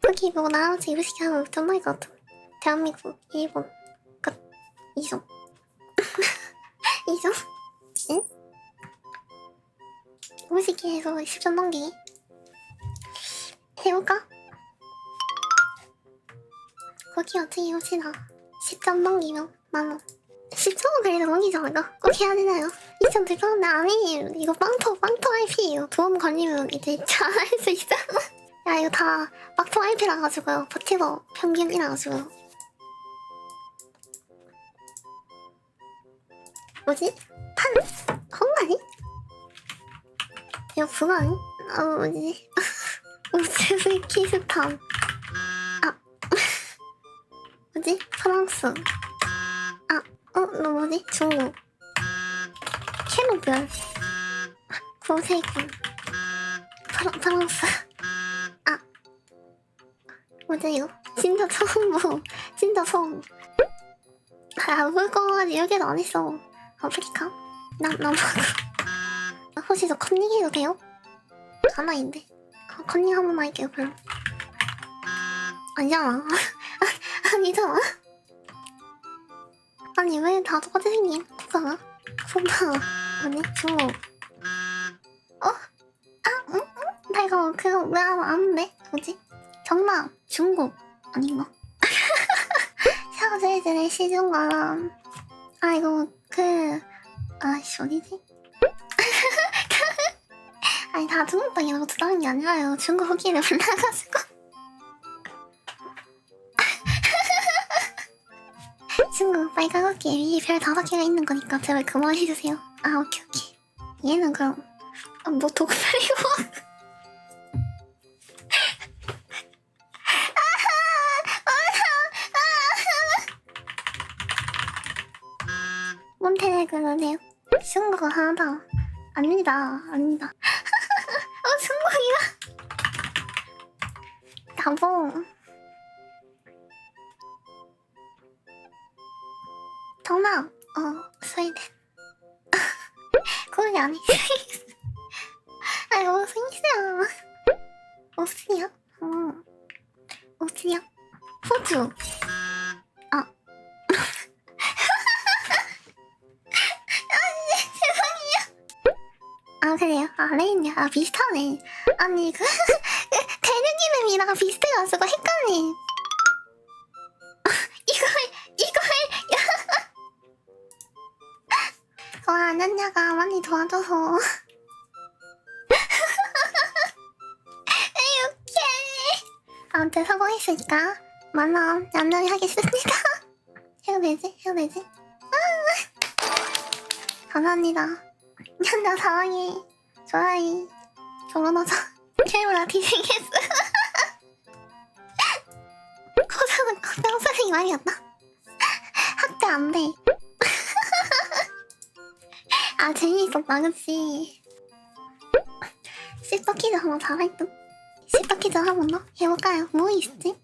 거기 뭐 나머지 이렇게 하면 정말 것 같아. 대한민국, 일본, 끝. 이성. 이성? 응? 무식해서 10점 넘기기. 해볼까? 거기 어떻게 해봅시다. 10점 넘기면 만원. 10점은 그래도 넘기지 않을까? 꼭 해야 되나요? 2점 들어가는데 아니에요. 이거 빵터, 빵터 IP예요. 도움 걸리면 이제 잘할 수 있잖아. 야, 이거 다 빵터 IP라 가지고요. 버티버 평균이라 가지고요. 뭐지? 판? 헝가리? 이거 아니? 어, 뭐지? 우즈베 키스탄. 아. 뭐지? 프랑스. 아, 어, 너 뭐지? 중국. 캐노별. 고세군. 프라, 프랑스. 이거? 진짜 처음 보. 진짜 처음. 아, 물건 여기도 안 했어. 아프리카? 남, 남아고. 혹시 저 컨닝해도 돼요? 가나인데. 어, 컨닝 한 번만 할게요, 그럼. 아니잖아. 아니잖아. 아니, 왜 다 똑같이 생긴? 누가? 손봐. 아니, 중국. 어? 아, 응? 응? 나 이거 그거 왜 안, 아는데? 뭐지? 정답. 중국. 아닌가? 샤오제이즈의 시중과람. 아, 이거 그... 아이씨, 어디지? 아니 다 중국 방이라고 들어간 게 아니라요 중국 후기를 몰라가지고 중국 빨간 후기 위에 별 다섯 개가 있는 거니까 제발 그만해주세요 아 오케이 오케이 얘는 그럼 아, 뭐 도구팔이고 몬테네그로네요 중국어 하나다 아닙니다 아닙니다 어, 성공이야. 다봉. 정답. 어, 스웨덴. 그게 아니. 아 아 그래요? 아 레인이야 아 비슷하네. 아니 그 대륙 이름이랑 비슷해가지고 헷갈리. 이걸 이걸 야. 와, 안녕냐가 많이 도와줘서. 오케이 아무튼 성공했으니까 만원 얌전히 하겠습니다. 해도 되지? 해도 되지? 아. 감사합니다 현장 사랑해. 좋아해. 결혼하자. 최고라 디생했어. 고사는 고등 선생님 아니었나? 학대 안 돼. 아 재미있었다 그치? 시퍼키즈 한번 잘할 듯. 시퍼키즈 한번 더 해볼까요? 뭐 있지?